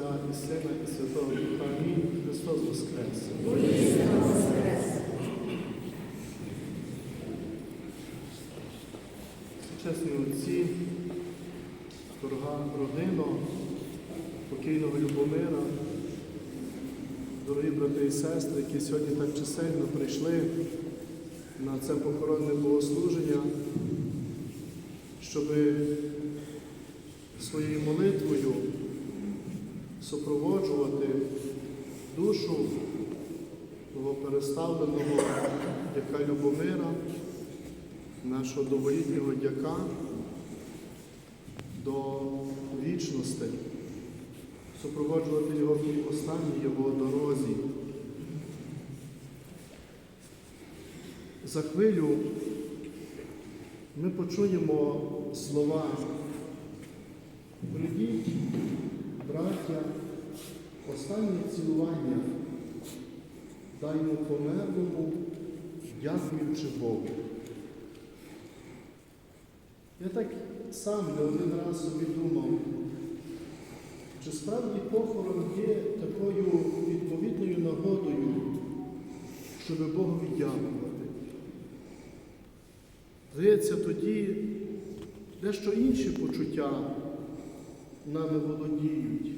Отця і Сина, і Святого Духа. Амінь. Христос Воскрес! Чесні отці, дорога родина, покійного Любомира, дорогі брати і сестри, які сьогодні так чисельно прийшли на це похоронне богослуження, щоб своєю молитвою супроводжувати душу новопереставленого дяка Любомира, нашого доволітнього дяка до вічності, супроводжувати його в останній його дорозі. За хвилю ми почуємо слова. Прийдіть, браття, останнє цілування, даймо померлому, дякуючи Богу. Я так сам не один раз собі думав, чи справді похорон є такою відповідною нагодою, щоб Богові дякувати. Здається, тоді дещо інші почуття нами володіють.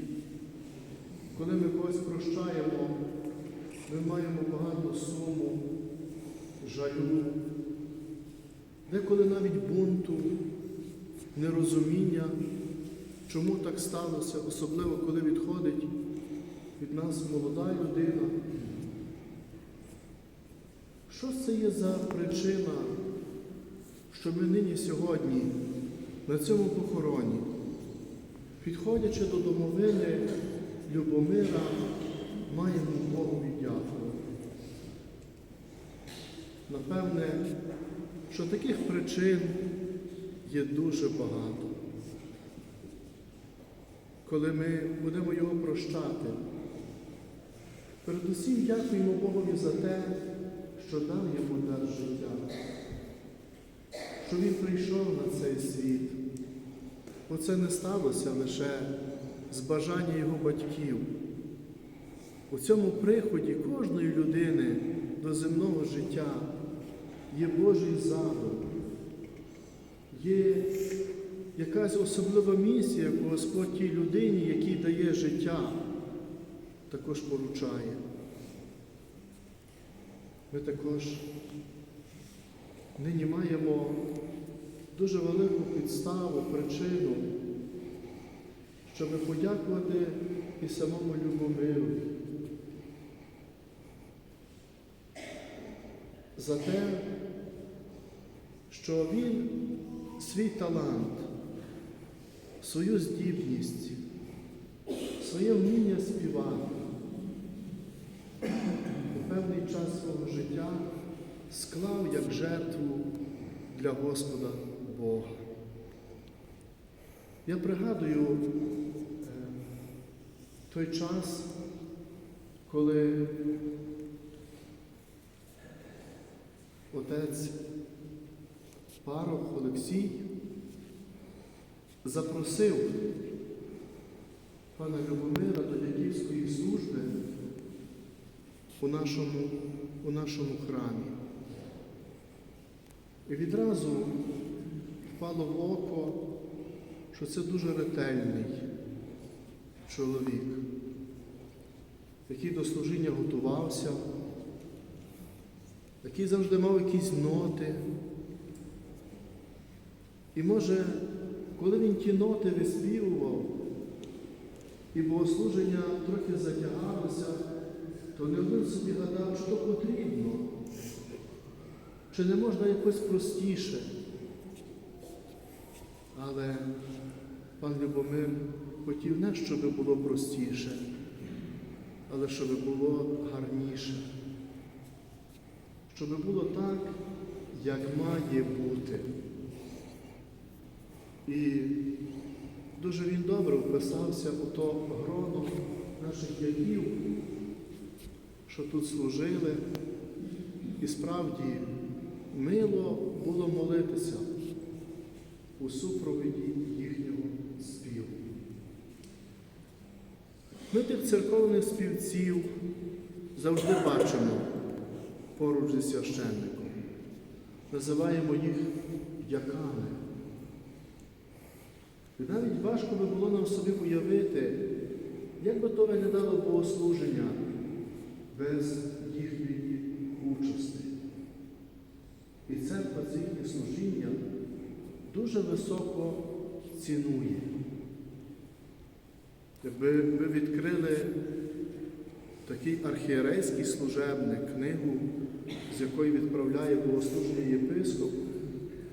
Коли ми когось прощаємо, ми маємо багато суму, жалю, деколи навіть бунту, нерозуміння, чому так сталося, особливо коли відходить від нас молода людина. Що це є за причина, що ми нині сьогодні на цьому похороні, підходячи до домовини Любомира, маємо Богу дякувати? Напевне, що таких причин є дуже багато. Коли ми будемо його прощати, передусім дякуємо Богові за те, що дав йому дар життя, що він прийшов на цей світ. Бо це не сталося лише з бажання його батьків. У цьому приході кожної людини до земного життя є Божий задум, є якась особлива місія, яку Господь тій людині, якій дає життя, також поручає. Ми також нині маємо дуже велику підставу, причину, щоб подякувати і самому Любомиру за те, що він свій талант, свою здібність, своє вміння співати у певний час свого життя склав як жертву для Господа Бога. Я пригадую е, той час, коли отець парох Олексій запросив пана Любомира до дядівської служби у нашому, у нашому храмі. І відразу впало в око, що це дуже ретельний чоловік, який до служіння готувався, який завжди мав якісь ноти. І може, коли він ті ноти виспівував, і богослуження трохи затягалося, то не один собі гадав, що потрібно, чи не можна якось простіше. Але пан Любомир хотів не, щоб було простіше, але щоб було гарніше, щоб було так, як має бути. І дуже він добре вписався у то гроно наших дядів, що тут служили, і справді мило було молитися у супроводі Ми тих церковних співців завжди бачимо поруч зі священником. Називаємо їх дяками. І навіть важко би було нам собі уявити, як би то виглядало богослуження без їхньої участі. І церква це їхнє служіння дуже високо цінує. Якби ви відкрили такий архієрейський служебник, книгу, з якої відправляє богослуження єпископ,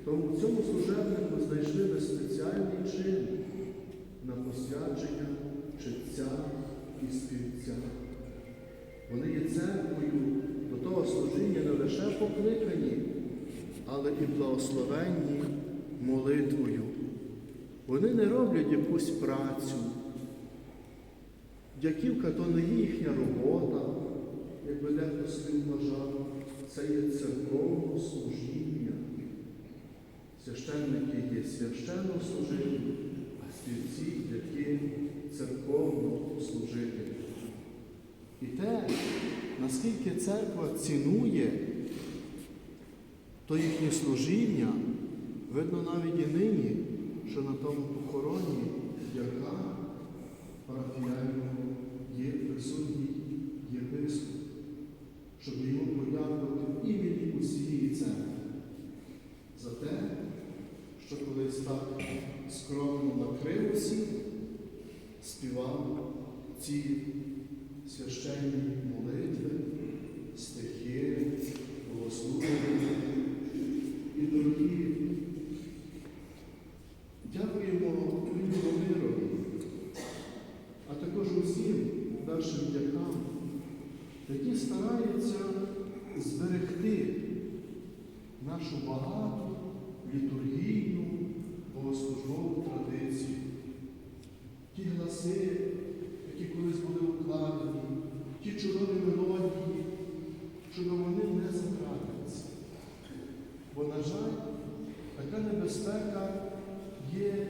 то в цьому служебнику знайшли ви спеціальний чин на посвячення читця і співця. Вони є церквою до того служіння не лише покликані, але і благословенні молитвою. Вони не роблять якусь працю. Дяківка то не їхня робота, як би дехто собі вважав, це є церковне служіння. Священники є священно служителі, а співці які церковно служителі. І те, наскільки церква цінує то їхнє служіння, видно навіть і нині, що на тому похороні, яка парафіяльного присутній єпископ, щоб йому подякувати в імені усієї церкви. За те, що колись так скромно на усіх, співав ці священні молитви, стихи, богослуження. І дорогі, дякуємо Любомирові, а також усім нашим дякам, які стараються зберегти нашу багату літургійну богослужбову традицію. Ті гласи, які колись були укладені, ті чудові мелодії, щоб вони не закрадуться. Бо, на жаль, така небезпека є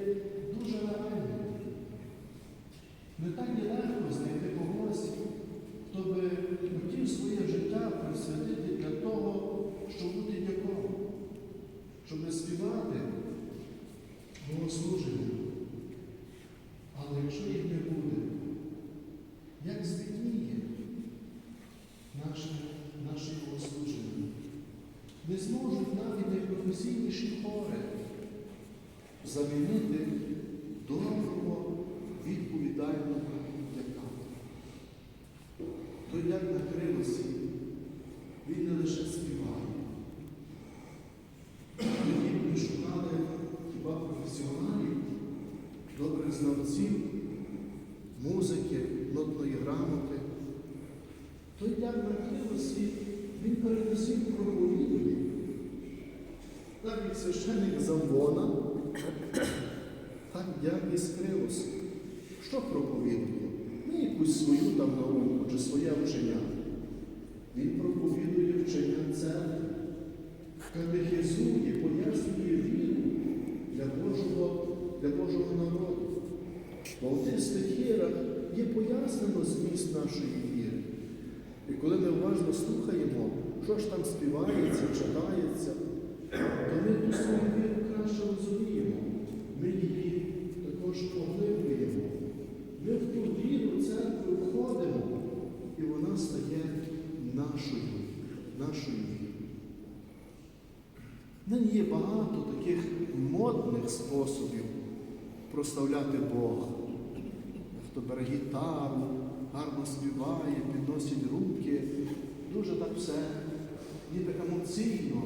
дуже реальною. Не так і легко знайти когось, хто би хотів своє життя присвятити для того, щоб бути дяком, щоб співати богослуження. Але якщо їх не буде, як здатніє наше, наше богослуження? Не зможуть навіть найпрофесійніші хори замінити доброго, відповідального дяка. Той як на кривосі, він не лише співає. Тоді ми шукали хіба професіоналів, добрих знавців, музики, нотної грамоти. Той як на кривосі, він передусім проповідує. Навіть священник Замвона, так як і Скривос. Що проповідує? Не якусь свою там науку чи своє вчення. Він проповідує вчення церкви, катехізує, пояснює віру для Божого, для Божого народу. Бо в тих стихірах є пояснено зміст нашої віри. І коли ми уважно слухаємо, що ж там співається, читається, то ми ту свою краще розуміємо. Ми її також поглиблюємо. Ми в ту віру церкви входимо, і вона стає нашою, нашою вірою. Нині є багато таких модних способів прославляти Бога. Хто бере гітару, гарно співає, підносить руки, дуже так все ніби емоційно,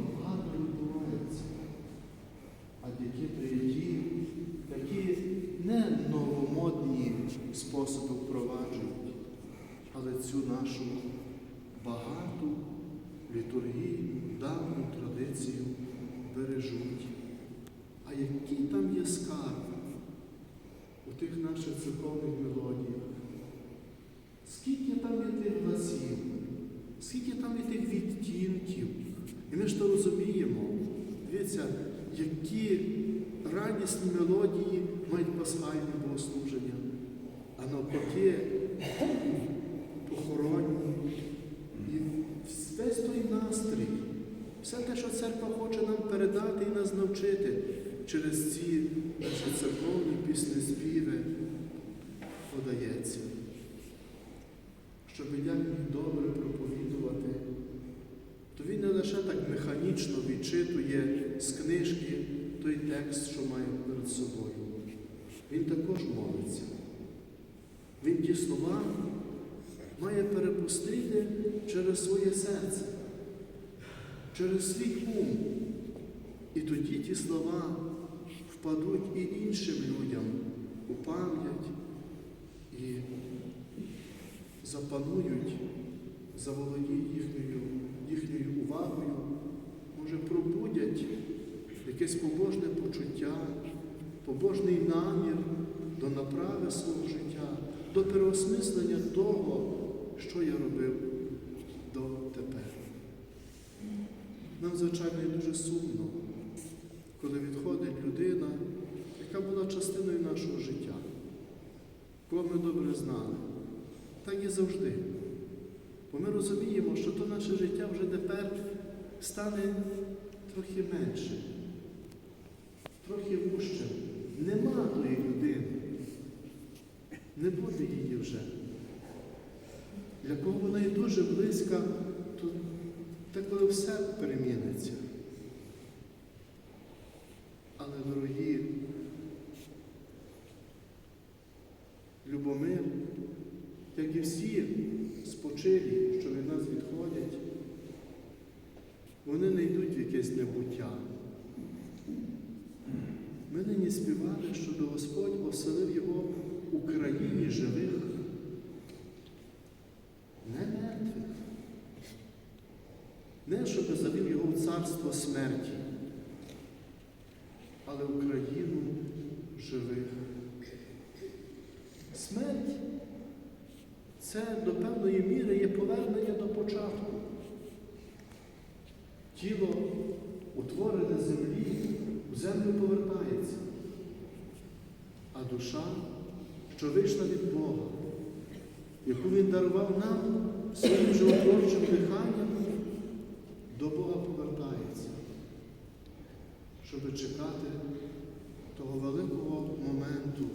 а який там є скарб у тих наших церковних мелодіях. Скільки там є тих глазів, скільки там є тих відтінків. І ми ж то розуміємо, дивіться, які радісні мелодії мають пасхальне богослуження, а навпаки похоронні. І весь той настрій, все те, що церква хоче нам передати і нас навчити, через ці наші церковні піснеспіви подається, щоб як добре проповідувати, то він не лише так механічно відчитує з книжки той текст, що має перед собою. Він також молиться. Він ті слова має перепустити через своє серце, через свій ум. І тоді ті слова впадуть і іншим людям у пам'ять і запанують, заволодіють їхньою, їхньою увагою, може, пробудять якесь побожне почуття, побожний намір до направи свого життя, до переосмислення того, що я робив дотепер. Нам, звичайно, дуже сумно, коли відходить людина, яка була частиною нашого життя, кого ми добре знали. Так і завжди. Бо ми розуміємо, що то наше життя вже тепер стане трохи менше, трохи вужчим. Нема тої людини. Не буде її вже. Для кого вона є дуже близька, то коли все переміниться. Але, дорогі, Любомир, як і всі спочилі, що від нас відходять, вони не йдуть в якесь небуття. Ми нині співали, щоб Господь оселив його у країні живих, не мертвих. Не щоб завів його в царство смерті, але в країну живих. Смерть це до певної міри є повернення до початку. Тіло, утворене землі, в землю повертається, а душа, що вийшла від Бога, яку Він дарував нам своїм животворчим диханням, до Бога повертається, щоб чекати того великого моменту,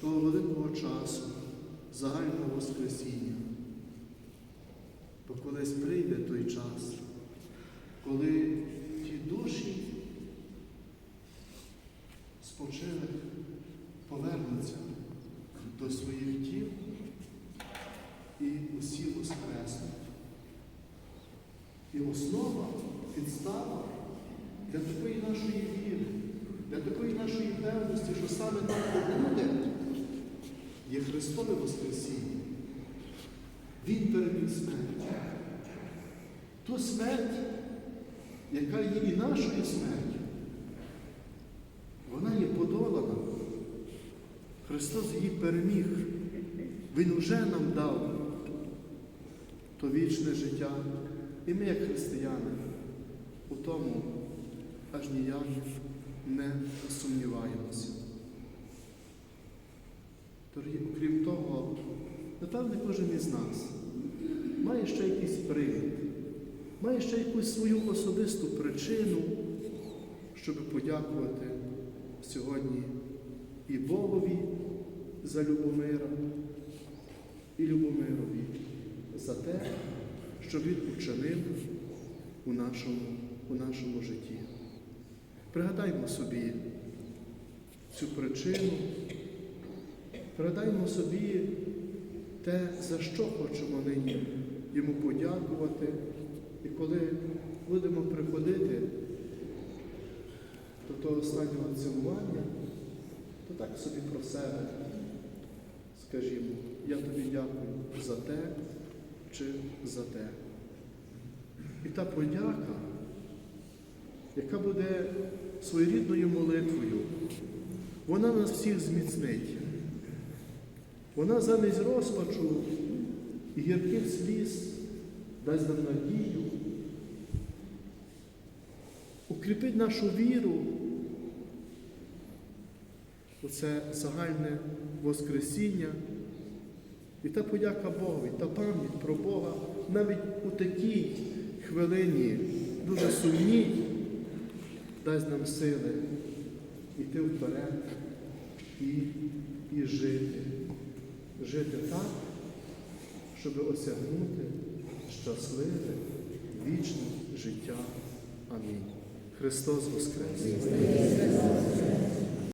того великого часу, загального Воскресіння. Бо колись прийде той час, коли ті душі спочилих повернуться до своїх тіл і усі воскреснуть. І основа, підстава для такої нашої віри, для такої нашої певності, що саме так і буде, є Христове Воскресіння. Він переміг смерть. Ту смерть, яка є і нашою смертю, вона є подолана. Христос її переміг. Він вже нам дав то вічне життя. І ми, як християни, у тому аж ніяк не сумніваємося. Дорогі, окрім того, напевне, кожен із нас має ще якийсь привід, має ще якусь свою особисту причину, щоб подякувати сьогодні і Богові за Любомира, і Любомирові за те, що він учинив у нашому, у нашому житті. Пригадаймо собі цю причину, пригадаймо собі те, за що хочемо нині йому подякувати. І коли будемо приходити до того останнього цілування, то так собі про себе скажімо, я тобі дякую за те чи за те. І та подяка, яка буде своєрідною молитвою, вона нас всіх зміцнить. Вона замість розпачу і гірких сліз дасть нам надію, укріпить нашу віру у це загальне Воскресіння. І та подяка Богу, і та пам'ять про Бога навіть у такій хвилині дуже сумній дасть нам сили йти вперед і, і жити. жити так, щоб осягнути щасливе, вічне життя. Амінь. Христос Воскрес!